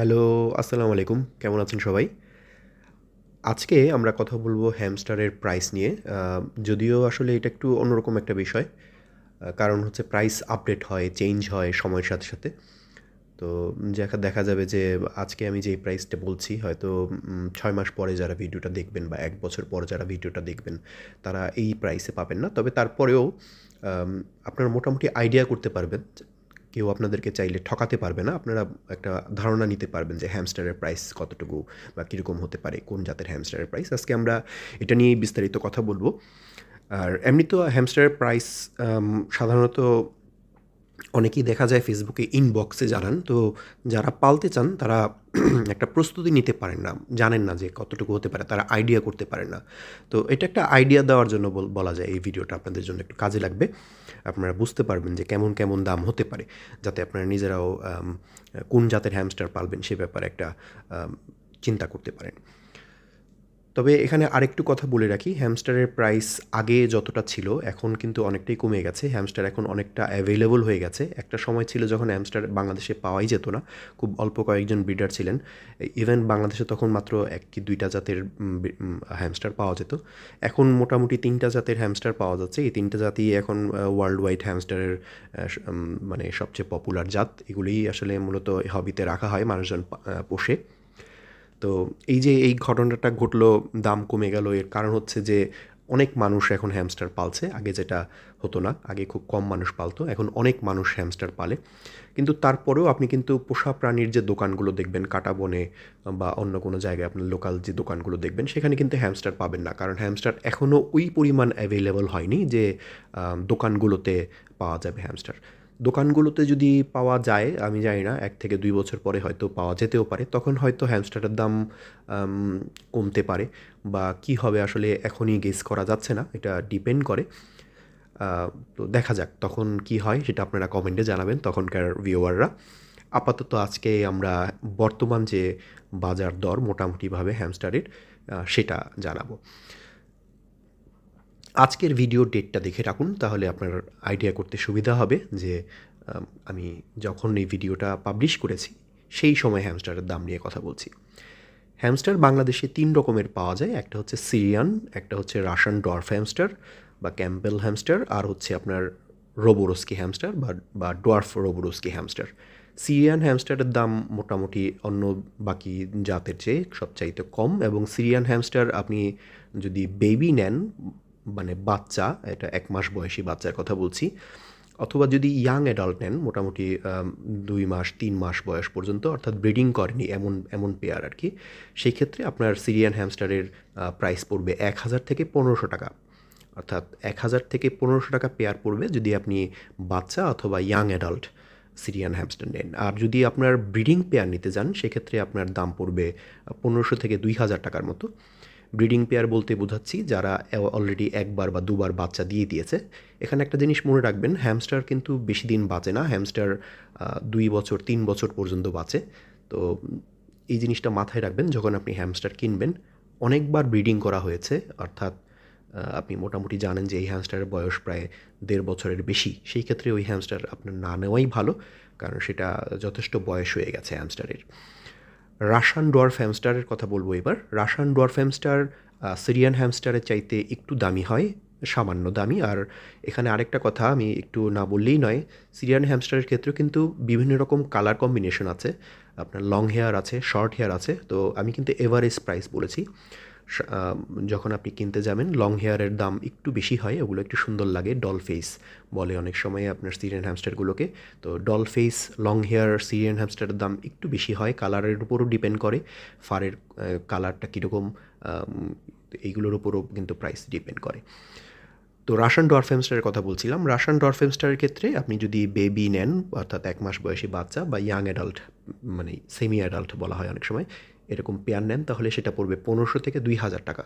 Hello, আসসালামু আলাইকুম। কেমন আছেন সবাই? আজকে আমরা কথা বলব হ্যামস্টারের প্রাইস নিয়ে। যদিও আসলে এটা একটু অন্যরকম একটা বিষয়। কারণ হচ্ছে প্রাইস আপডেট হয় চেঞ্জ হয় সময়ের সাথে সাথে। তো দেখা দেখা যাবে যে আজকে আমি যেই প্রাইসটা বলছি, হয়তো ছয় মাস পরে যারা ভিডিওটা দেখবেন বা এক বছর পরে যারা ভিডিওটা দেখবেন, তারা এই প্রাইসে পাবেন না। তবে তারপরেও আপনারা মোটামুটি আইডিয়া করতে পারবেন কেউ আপনাদেরকে চাইলে ঠকাতে পারবে না। আপনারা একটা ধারণা নিতে পারবেন যে হ্যামস্টারের প্রাইস কতটুকু বা কীরকম হতে পারে, কোন জাতের হ্যামস্টারের প্রাইস আজকে আমরা এটা নিয়েই বিস্তারিত কথা বলব। আর এমনি তো হ্যামস্টারের প্রাইস সাধারণত অনেকেই দেখা যায় ফেসবুকে ইনবক্সে জানান। তো যারা পালতে চান, তারা একটা প্রস্তুতি নিতে পারেন না। জানেন না যে কতটুকু হতে পারে, তারা আইডিয়া করতে পারেন না। তো এটা একটা আইডিয়া দেওয়ার জন্য বলা যায় এই ভিডিওটা আপনাদের জন্য একটু কাজে লাগবে। আপনারা বুঝতে পারবেন যে কেমন কেমন দাম হতে পারে, যাতে আপনারা নিজেরাও কোন জাতের হ্যামস্টার পালবেন সে ব্যাপারে একটা চিন্তা করতে পারেন। তবে এখানে আরেকটু কথা বলে রাখি হ্যামস্টারের প্রাইস আগে যতটা ছিল এখন কিন্তু অনেকটাই কমে গেছে। হ্যামস্টার এখন অনেকটা অ্যাভেলেবল হয়ে গেছে। একটা সময় ছিল যখন হ্যামস্টার বাংলাদেশে পাওয়াই যেত না, খুব অল্প কয়েকজন ব্রিডার ছিলেন। ইভেন বাংলাদেশে তখন মাত্র এক কি দুইটা জাতের হ্যামস্টার পাওয়া যেত। এখন মোটামুটি তিনটা জাতের হ্যামস্টার পাওয়া যাচ্ছে। এই তিনটা জাতি এখন ওয়ার্ল্ড ওয়াইড হ্যামস্টারের মানে সবচেয়ে পপুলার জাত। এগুলিই আসলে মূলত হবিতে রাখা হয় মানুষজন পোষে। তো এই যে এই ঘটনাটা ঘটলো, দাম কমে গেল, এর কারণ হচ্ছে যে অনেক মানুষ এখন হ্যামস্টার পালছে। আগে যেটা হতো না, আগে খুব কম মানুষ পালতো, এখন অনেক মানুষ হ্যামস্টার পালে। কিন্তু তারপরেও আপনি কিন্তু পোষা প্রাণীর যে দোকানগুলো দেখবেন, কাটা বনে বা অন্য কোনো জায়গায় আপনার লোকাল যে দোকানগুলো দেখবেন, সেখানে কিন্তু হ্যামস্টার পাবেন না। কারণ হ্যামস্টার এখনও ওই পরিমাণ অ্যাভেলেবল হয়নি যে দোকানগুলোতে পাওয়া যাবে হ্যামস্টার দোকানগুলোতে যদি পাওয়া যায়, আমি জানি না, এক থেকে দুই বছর পরে হয়তো পাওয়া যেতেও পারে, তখন হয়তো হ্যামস্টারের দাম কমতে পারে বা কি হবে আসলে এখনই গেস করা যাচ্ছে না, এটা ডিপেন্ড করে। তো দেখা যাক তখন কি হয়, সেটা আপনারা কমেন্টে জানাবেন তখনকার ভিউয়াররা আপাতত আজকে আমরা বর্তমান যে বাজার দর মোটামুটিভাবে হ্যামস্টারের সেটা জানাব। আজকের ভিডিও ডেটটা দেখে রাখুন, তাহলে আপনার আইডিয়া করতে সুবিধা হবে যে, আমি যখন এই ভিডিওটা পাবলিশ করেছি, সেই সময় হ্যামস্টারের দাম নিয়ে কথা বলছি। হ্যামস্টার বাংলাদেশে তিন রকমের পাওয়া যায়, একটা হচ্ছে সিরিয়ান একটা হচ্ছে রাশান ডর্ফ হ্যামস্টার বা ক্যাম্পেল হ্যামস্টার আর হচ্ছে আপনার রোবোরস্কি হ্যামস্টার বা বা ডোয়ার্ফ রোবোরস্কি হ্যামস্টার সিরিয়ান হ্যামস্টারের দাম মোটামুটি অন্য বাকি জাতের চেয়ে সবচাইতে কম, এবং সিরিয়ান হ্যামস্টার আপনি যদি বেবি নেন মানে বাচ্চা, এটা এক মাস বয়সী বাচ্চার কথা বলছি, অথবা যদি ইয়াং অ্যাডাল্ট নেন, মোটামুটি দুই মাস, তিন মাস বয়স পর্যন্ত, অর্থাৎ ব্রিডিং করেনি এমন এমন পেয়ার আর কি সেই ক্ষেত্রে আপনার সিরিয়ান হ্যামস্টারের প্রাইস পড়বে এক হাজার থেকে পনেরোশো টাকা। অর্থাৎ এক হাজার থেকে পনেরোশো টাকা পেয়ার পড়বে যদি আপনি বাচ্চা অথবা ইয়াং অ্যাডাল্ট সিরিয়ান হ্যামস্টার নেন। আর যদি আপনার ব্রিডিং পেয়ার নিতে যান, সেক্ষেত্রে আপনার দাম পড়বে পনেরোশো থেকে দুই হাজার টাকার মতো। ব্রিডিং পেয়ার বলতে বোঝাচ্ছি, যারা অলরেডি একবার বা দুবার বাচ্চা দিয়ে দিয়েছে। এখানে একটা জিনিস মনে রাখবেন হ্যামস্টার কিন্তু বেশি দিন বাঁচে না হ্যামস্টার দুই বছর, তিন বছর পর্যন্ত বাঁচে। তো এই জিনিসটা মাথায় রাখবেন যখন আপনি হ্যামস্টার কিনবেন। অনেকবার ব্রিডিং করা হয়েছে, অর্থাৎ আপনি মোটামুটি জানেন যে এই হ্যামস্টারের বয়স প্রায় দেড় বছরের বেশি। সেই ক্ষেত্রে ওই হ্যামস্টার আপনার না নেওয়াই ভালো, কারণ সেটা যথেষ্ট বয়স হয়ে গেছে হ্যামস্টারের রাশান ডোয়ার্ফ হ্যামস্টারের কথা বলব এবার। রাশান ডোয়ার্ফ হ্যামস্টার সিরিয়ান হ্যামস্টারের চাইতে একটু দামি হয়, সামান্য দামি। আর এখানে আরেকটা কথা, আমি একটু না বললেই নয় সিরিয়ান হ্যামস্টারের ক্ষেত্রে কিন্তু বিভিন্ন রকম কালার কম্বিনেশন আছে। আপনার লং হেয়ার আছে শর্ট হেয়ার আছে, তো আমি কিন্তু এভারেজ প্রাইস বলেছি। যখন আপনি কিনতে যাবেন লং হেয়ারের দাম একটু বেশি হয়, ওগুলো একটু সুন্দর লাগে ডল ফেস বলে অনেক সময় আপনার সিরিয়ান হ্যামস্টারগুলোকে তো doll face long hair Syrian হ্যামস্টারের দাম একটু বেশি হয় কালারের উপরও ডিপেন্ড করে ফারের কালারটা কীরকম এইগুলোর উপরও কিন্তু প্রাইস ডিপেন্ড করে। তো রাশান ডরফ হ্যামস্টারের কথা বলছিলাম রাশান ডরফ হ্যামস্টারের ক্ষেত্রে আপনি যদি বেবি নেন, অর্থাৎ এক মাস বয়সী বাচ্চা বা ইয়াং অ্যাডাল্ট মানে সেমি অ্যাডাল্ট বলা হয় অনেক সময় এরকম পেয়ার নেন, তাহলে সেটা পড়বে পনেরোশো থেকে দুই হাজার টাকা।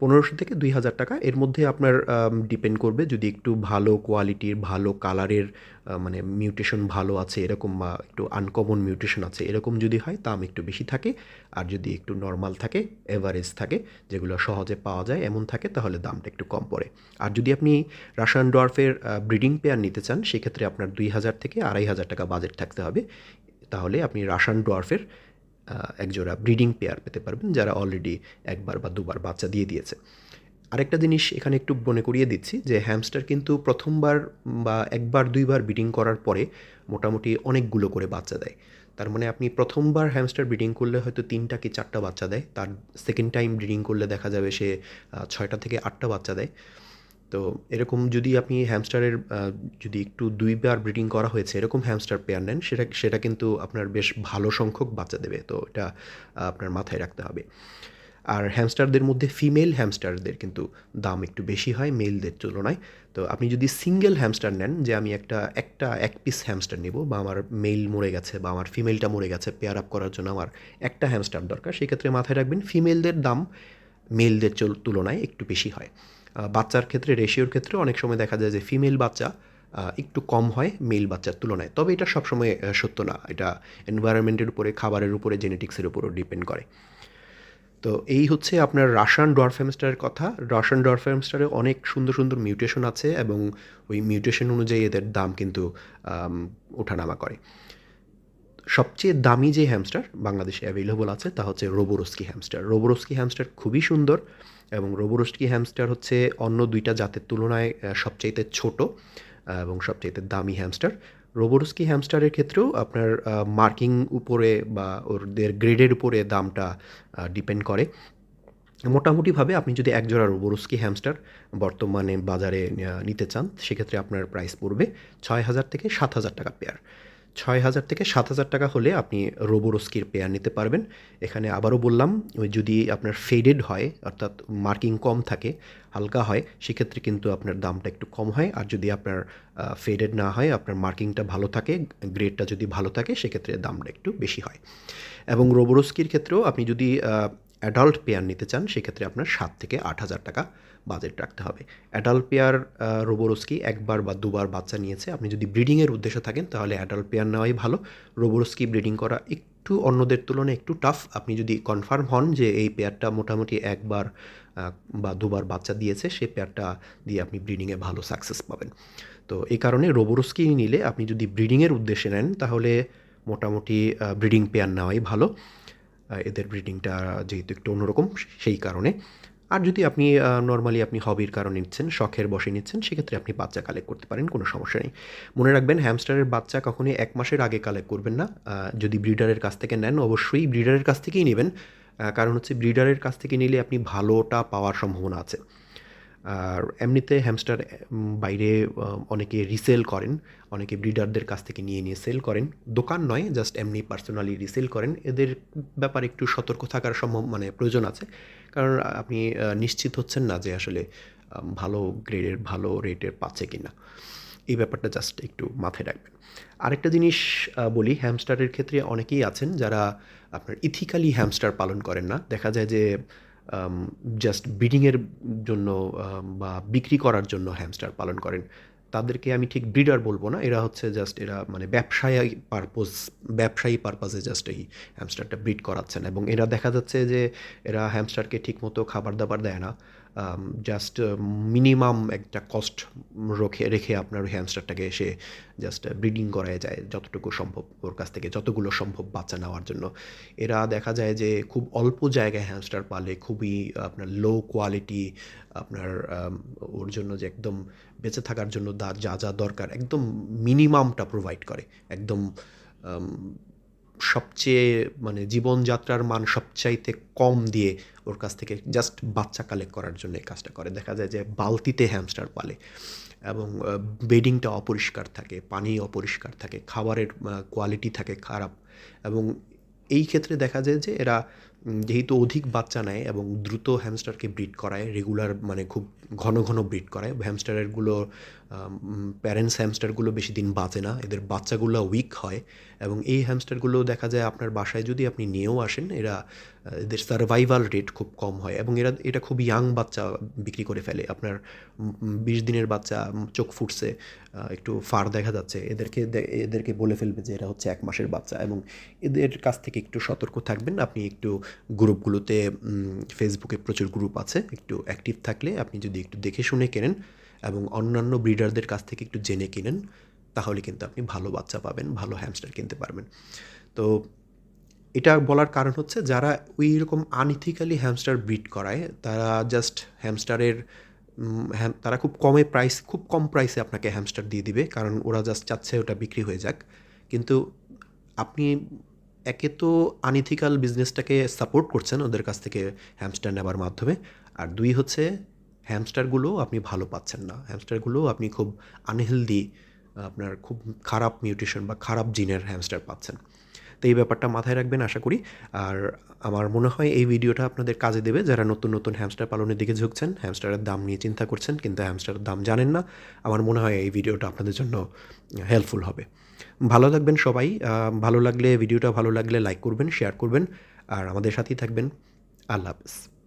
পনেরোশো থেকে দুই হাজার টাকা, এর মধ্যে আপনার ডিপেন্ড করবে যদি একটু ভালো কোয়ালিটির ভালো কালারের মানে মিউটেশন ভালো আছে, এরকম বা একটু আনকমন মিউটেশন আছে, এরকম যদি হয়, দাম একটু বেশি থাকে। আর যদি একটু নর্মাল থাকে এভারেজ থাকে, যেগুলো সহজে পাওয়া যায়, এমন থাকে, তাহলে দামটা একটু কম পড়ে। আর যদি আপনি রাসায়ন ডরফের ব্রিডিং পেয়ার নিতে চান, সেক্ষেত্রে আপনার দুই হাজার থেকে আড়াই হাজার টাকা বাজেট থাকতে হবে। তাহলে আপনি রাশান ডোয়ার্ফের একজোড়া ব্রিডিং পেয়ার পেতে পারবেন, যারা অলরেডি একবার বা দুবার বাচ্চা দিয়ে দিয়েছে। আরেকটা জিনিস এখানে একটু মনে করিয়ে দিচ্ছি যে হ্যামস্টার কিন্তু প্রথমবার বা একবার, দুইবার ব্রিডিং করার পরে মোটামুটি অনেকগুলো করে বাচ্চা দেয়। তার মানে আপনি প্রথমবার হ্যামস্টার ব্রিডিং করলে হয়তো তিনটা কি চারটা বাচ্চা দেয়, তার সেকেন্ড টাইম ব্রিডিং করলে দেখা যাবে সে ছয়টা থেকে আটটা বাচ্চা দেয়। তো এরকম যদি আপনি হ্যামস্টারের যদি একটু দুইবার ব্রিডিং করা হয়েছে, এরকম হ্যামস্টার পেয়ার নেন, সেটা সেটা কিন্তু আপনার বেশ ভালো সংখ্যক বাচ্চা দেবে। তো এটা আপনার মাথায় রাখতে হবে। আর হ্যামস্টারদের মধ্যে ফিমেল হ্যামস্টারদের কিন্তু দাম একটু বেশি হয় মেলদের তুলনায়। তো আপনি যদি সিঙ্গেল হ্যামস্টার নেন, যে আমি একটা একটা এক পিস হ্যামস্টার নেব, বা আমার মেল মরে গেছে, বা আমার ফিমেলটা মরে গেছে পেয়ার আপ করার জন্য আমার একটা হ্যামস্টার দরকার সেক্ষেত্রে মাথায় রাখবেন ফিমেলদের দাম মেলদের তুলনায় একটু বেশি হয়। বাচ্চার ক্ষেত্রে রেশিওর ক্ষেত্রে অনেক সময় দেখা যায় যে ফিমেল বাচ্চা একটু কম হয় মেল বাচ্চার তুলনায়। তবে এটা সবসময় সত্য না। এটা এনভায়রনমেন্টের উপরে, খাবারের উপরে জেনেটিক্সের উপরও ডিপেন্ড করে। তো এই হচ্ছে আপনার রাশান ডরফ হ্যামস্টারের কথা। রাশান ডরফ হ্যামস্টারে অনেক সুন্দর সুন্দর মিউটেশন আছে এবং ওই মিউটেশন অনুযায়ী এদের দাম কিন্তু ওঠানামা করে। সবচেয়ে দামি যে হ্যামস্টার বাংলাদেশে অ্যাভেলেবল আছে, তা হচ্ছে রোবোরস্কি হ্যামস্টার রোবোরস্কি হ্যামস্টার খুবই সুন্দর। এবং রোবোরস্কি হ্যামস্টার হচ্ছে অন্য দুইটা জাতের তুলনায় সবচাইতে ছোট এবং সবচাইতে দামি হ্যামস্টার। রোবোরস্কি হ্যামস্টারের ক্ষেত্রেও আপনার মার্কিং উপরে বা ওদের গ্রেডের উপরে দামটা ডিপেন্ড করে। মোটামুটিভাবে আপনি যদি একজোড়া রোবোরস্কি হ্যামস্টার বর্তমানে বাজারে নিতে চান, সেক্ষেত্রে আপনার প্রাইস পড়বে ছয় হাজার থেকে সাত হাজার টাকা পেয়ার ছয় হাজার থেকে সাত হাজার টাকা হলে আপনি রোবোরস্কির পেয়ার নিতে পারবেন। এখানে আবারও বললাম, ওই যদি আপনার ফেডেড হয়, অর্থাৎ মার্কিং কম থাকে, হালকা হয়, সেক্ষেত্রে কিন্তু আপনার দামটা একটু কম হয়। আর যদি আপনার ফেডেড না হয়, আপনার মার্কিংটা ভালো থাকে গ্রেডটা যদি ভালো থাকে, সেক্ষেত্রে দামটা একটু বেশি হয়। এবং রোবোরস্কির ক্ষেত্রেও আপনি যদি অ্যাডাল্ট পেয়ার নিতে চান, সেক্ষেত্রে আপনার সাত থেকে আট হাজার টাকা বাজেট রাখতে হবে। অ্যাডাল্ট পেয়ার রোবোরস্কি একবার বা দুবার বাচ্চা নিয়েছে। আপনি যদি ব্রিডিংয়ের উদ্দেশ্যে থাকেন, তাহলে অ্যাডাল্ট পেয়ার নেওয়াই ভালো। রোবোরস্কি ব্রিডিং করা একটু অন্যদের তুলনায় একটু টাফ আপনি যদি কনফার্ম হন যে এই পেয়ারটা মোটামুটি একবার বা দুবার বাচ্চা দিয়েছে, সে পেয়ারটা দিয়ে আপনি ব্রিডিংয়ে ভালো সাকসেস পাবেন। তো এই কারণে রোবোরস্কি নিলে আপনি যদি ব্রিডিংয়ের উদ্দেশ্যে নেন, তাহলে মোটামুটি ব্রিডিং পেয়ার নেওয়াই ভালো। এদের ব্রিডিংটা যেহেতু একটু অন্যরকম, সেই কারণে। আর যদি আপনি নর্মালি আপনি হবির কারণে নিচ্ছেন, শখের বসে নিচ্ছেন, সেক্ষেত্রে আপনি বাচ্চা কালেক্ট করতে পারেন, কোনো সমস্যা নেই। মনে রাখবেন হ্যামস্টারের বাচ্চা কখনোই এক মাসের আগে কালেক্ট করবেন না। যদি ব্রিডারের কাছ থেকে নেন, অবশ্যই ব্রিডারের কাছ থেকেই নেবেন। কারণ হচ্ছে ব্রিডারের কাছ থেকে নিলে আপনি ভালোটা পাওয়ার সম্ভাবনা আছে। আর এমনিতে হ্যামস্টার বাইরে অনেকে রিসেল করেন, অনেকে ব্রিডারদের কাছ থেকে নিয়ে নিয়ে সেল করেন। দোকান নয় জাস্ট এমনি পার্সোনালি রিসেল করেন। এদের ব্যাপারে একটু সতর্ক থাকার সম্ভব মানে প্রয়োজন আছে। কারণ আপনি নিশ্চিত হচ্ছেন না যে আসলে ভালো গ্রেডের, ভালো রেটের পাচ্ছে কি না এই ব্যাপারটা জাস্ট একটু মাথায় রাখবেন। আরেকটা জিনিস বলি, হ্যামস্টারের ক্ষেত্রে অনেকেই আছেন যারা আপনার ইথিক্যালি হ্যামস্টার পালন করেন না। দেখা যায় যে জাস্ট ব্রিডিংয়ের জন্য বা বিক্রি করার জন্য হ্যামস্টার পালন করেন। তাদেরকে আমি ঠিক ব্রিডার বলব না। এরা হচ্ছে জাস্ট এরা মানে ব্যবসায়ী পারপোজ ব্যবসায়ী পারপাজে জাস্ট এই হ্যামস্টারটা ব্রিড করাচ্ছেন এবং এরা দেখা যাচ্ছে যে, এরা হ্যামস্টারকে ঠিকমতো খাবার দাবার দেয় না। জাস্ট মিনিমাম একটা কস্ট রেখে রেখে আপনার হ্যামস্টারটাকে এসে জাস্ট ব্রিডিং করায় যায় যতটুকু সম্ভব ওর কাছ থেকে, যতগুলো সম্ভব বাচ্চা নেওয়ার জন্য। এরা দেখা যায় যে খুব অল্প জায়গায় হ্যামস্টার পালে খুবই আপনার লো কোয়ালিটি আপনার ওর জন্য যে একদম বেঁচে থাকার জন্য যা যা দরকার, একদম মিনিমামটা প্রোভাইড করে। একদম সবচেয়ে মানে জীবনযাত্রার মান সবচাইতে কম দিয়ে ওর কাছ থেকে জাস্ট বাচ্চা কালেক্ট করার জন্য এই কাজটা করে। দেখা যায় যে বালতিতে হ্যামস্টার পালে এবং বেডিংটা অপরিষ্কার থাকে, পানি অপরিষ্কার থাকে, খাবারের কোয়ালিটি থাকে খারাপ এবং এই ক্ষেত্রে দেখা যায় যে এরা যেহেতু অধিক বাচ্চা নেয় এবং দ্রুত হ্যামস্টারকে ব্রিড করায় রেগুলার মানে খুব ঘন ঘন ব্রিড করায় হ্যামস্টারেরগুলো প্যারেন্টস হ্যামস্টারগুলো বেশি দিন বাঁচে না, এদের বাচ্চাগুলো উইক হয় এবং এই হ্যামস্টারগুলো দেখা যায় আপনার বাসায় যদি আপনি নিয়েও আসেন, এরা এদের সার্ভাইভাল রেট খুব কম হয় এবং এরা, এটা খুব ইয়াং বাচ্চা বিক্রি করে ফেলে। আপনার বিশ দিনের বাচ্চা চোখ ফুটছে একটু ফার দেখা যাচ্ছে, এদেরকে এদেরকে বলে ফেলবে যে এরা হচ্ছে এক মাসের বাচ্চা এবং এদের কাছ থেকে একটু সতর্ক থাকবেন। আপনি একটু গ্রুপগুলোতে ফেসবুকে প্রচুর গ্রুপ আছে, একটু অ্যাক্টিভ থাকলে আপনি যদি একটু দেখে শুনে কেনেন এবং অন্যান্য ব্রিডারদের কাছ থেকে একটু জেনে কিনেন, তাহলে কিন্তু আপনি ভালো বাচ্চা পাবেন, ভালো হ্যামস্টার কিনতে পারবেন। তো এটা বলার কারণ হচ্ছে যারা ওই রকম আনইথিক্যালি হ্যামস্টার ব্রিড করায়, তারা জাস্ট হ্যামস্টারের হ্যাম, তারা খুব কমে প্রাইস খুব কম প্রাইসে আপনাকে হ্যামস্টার দিয়ে দিবে, কারণ ওরা জাস্ট চাচ্ছে ওটা বিক্রি হয়ে যাক। কিন্তু আপনি একে তো আনইথিক্যাল বিজনেসটাকে সাপোর্ট করছেন ওদের কাছ থেকে হ্যামস্টার নেবার মাধ্যমে, আর দুই হচ্ছে হ্যামস্টারগুলো আপনি ভালো পাচ্ছেন না। হ্যামস্টারগুলো আপনি খুব আনহেলদি আপনার খুব খারাপ মিউটেশন বা খারাপ জিনের হ্যামস্টার পাচ্ছেন। তো এই ব্যাপারটা মাথায় রাখবেন আশা করি। আর আমার মনে হয় এই ভিডিওটা আপনাদের কাজে দেবে। যারা নতুন নতুন হ্যামস্টার পালনের দিকে ঝুঁকছেন হ্যামস্টারের দাম নিয়ে চিন্তা করছেন কিন্তু হ্যামস্টারের দাম জানেন না, আমার মনে হয় এই ভিডিওটা আপনাদের জন্য হেল্পফুল হবে। ভালো থাকবেন সবাই। ভালো লাগলে, ভিডিওটা ভালো লাগলে লাইক করবেন শেয়ার করবেন। আর আমাদের সাথেই থাকবেন। আল্লাহ হাফেজ।